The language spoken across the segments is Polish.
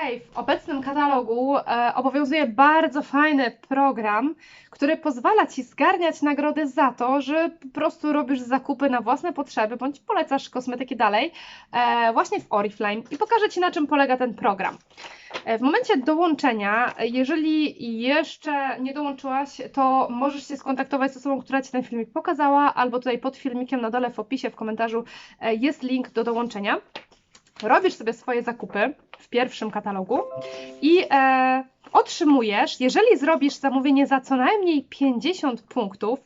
Hej, w obecnym katalogu e, obowiązuje bardzo fajny program, który pozwala Ci zgarniać nagrody za to, że po prostu robisz zakupy na własne potrzeby, bądź polecasz kosmetyki dalej, e, właśnie w Oriflame i pokażę Ci na czym polega ten program. E, w momencie dołączenia, jeżeli jeszcze nie dołączyłaś, to możesz się skontaktować z osobą, która Ci ten filmik pokazała, albo tutaj pod filmikiem na dole w opisie, w komentarzu e, jest link do dołączenia. Robisz sobie swoje zakupy w pierwszym katalogu i e, otrzymujesz, jeżeli zrobisz zamówienie za co najmniej 50 punktów,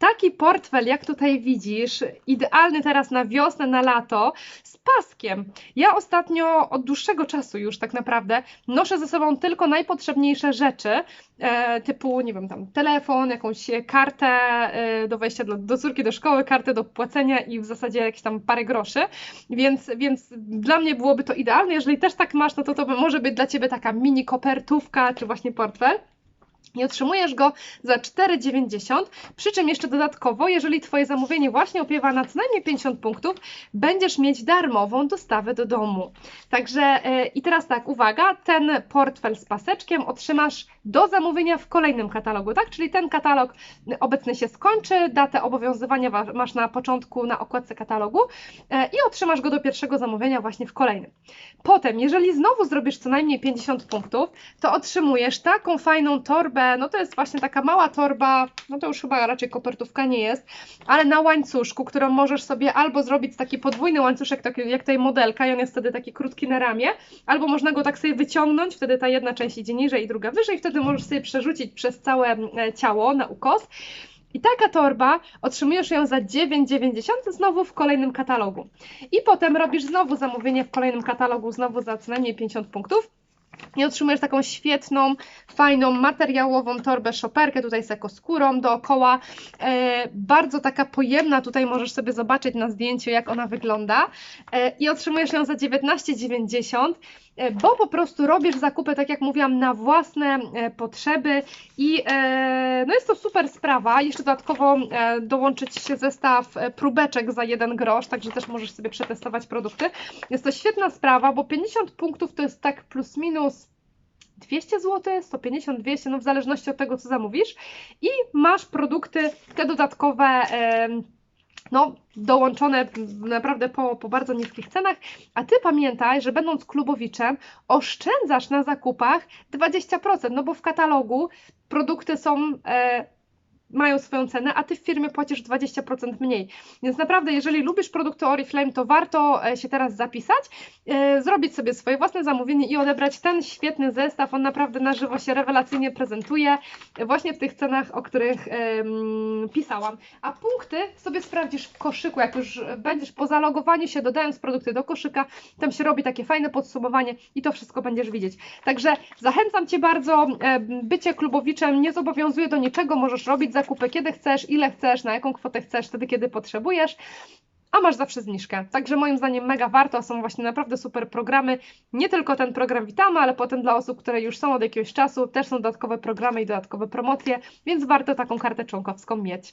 taki portfel, jak tutaj widzisz, idealny teraz na wiosnę, na lato, z paskiem. Ja ostatnio, od dłuższego czasu już tak naprawdę, noszę ze sobą tylko najpotrzebniejsze rzeczy, e, typu, nie wiem, tam telefon, jakąś kartę e, do wejścia do, do córki do szkoły, kartę do płacenia i w zasadzie jakieś tam parę groszy, więc, więc dla mnie byłoby to idealne. Jeżeli też tak masz, no to to może być dla Ciebie taka mini kopertówka, czy właśnie portfel i otrzymujesz go za 4,90. Przy czym jeszcze dodatkowo, jeżeli Twoje zamówienie właśnie opiewa na co najmniej 50 punktów, będziesz mieć darmową dostawę do domu. Także yy, i teraz tak, uwaga, ten portfel z paseczkiem otrzymasz do zamówienia w kolejnym katalogu, tak? Czyli ten katalog obecny się skończy, datę obowiązywania masz na początku na okładce katalogu yy, i otrzymasz go do pierwszego zamówienia właśnie w kolejnym. Potem, jeżeli znowu zrobisz co najmniej 50 punktów, to otrzymujesz taką fajną torbę no to jest właśnie taka mała torba, no to już chyba raczej kopertówka nie jest, ale na łańcuszku, którą możesz sobie albo zrobić taki podwójny łańcuszek, taki jak tej modelka i on jest wtedy taki krótki na ramię, albo można go tak sobie wyciągnąć, wtedy ta jedna część idzie niżej i druga wyżej, wtedy możesz sobie przerzucić przez całe e, ciało na ukos. I taka torba, otrzymujesz ją za 9,90 znowu w kolejnym katalogu. I potem robisz znowu zamówienie w kolejnym katalogu, znowu za co najmniej 50 punktów i otrzymujesz taką świetną, fajną, materiałową torbę szoperkę, tutaj z ekoskórą dookoła, e, bardzo taka pojemna, tutaj możesz sobie zobaczyć na zdjęciu jak ona wygląda. E, i otrzymujesz ją za 19,90 e, bo po prostu robisz zakupy, tak jak mówiłam, na własne e, potrzeby. I e, no jest to super sprawa, jeszcze dodatkowo dołączyć się zestaw próbeczek za jeden grosz, także też możesz sobie przetestować produkty. Jest to świetna sprawa, bo 50 punktów to jest tak plus minus 200 zł, 150, 200, no w zależności od tego, co zamówisz. I masz produkty te dodatkowe no, dołączone naprawdę po, po bardzo niskich cenach, a Ty pamiętaj, że będąc klubowiczem oszczędzasz na zakupach 20%, no bo w katalogu produkty są e, mają swoją cenę, a Ty w firmie płacisz 20% mniej. Więc naprawdę, jeżeli lubisz produkty Oriflame, to warto e, się teraz zapisać, e, zrobić sobie swoje własne zamówienie i odebrać ten świetny zestaw. On naprawdę na żywo się rewelacyjnie prezentuje, właśnie w tych cenach, o których pisałam. A punkty sobie sprawdzisz w koszyku, jak już będziesz po zalogowaniu się, dodając produkty do koszyka, tam się robi takie fajne podsumowanie i to wszystko będziesz widzieć. Także zachęcam Cię bardzo, bycie klubowiczem nie zobowiązuje do niczego, możesz robić zakupy kiedy chcesz, ile chcesz, na jaką kwotę chcesz, wtedy kiedy potrzebujesz a masz zawsze zniżkę. Także moim zdaniem mega warto, są właśnie naprawdę super programy. Nie tylko ten program witamy, ale potem dla osób, które już są od jakiegoś czasu, też są dodatkowe programy i dodatkowe promocje, więc warto taką kartę członkowską mieć.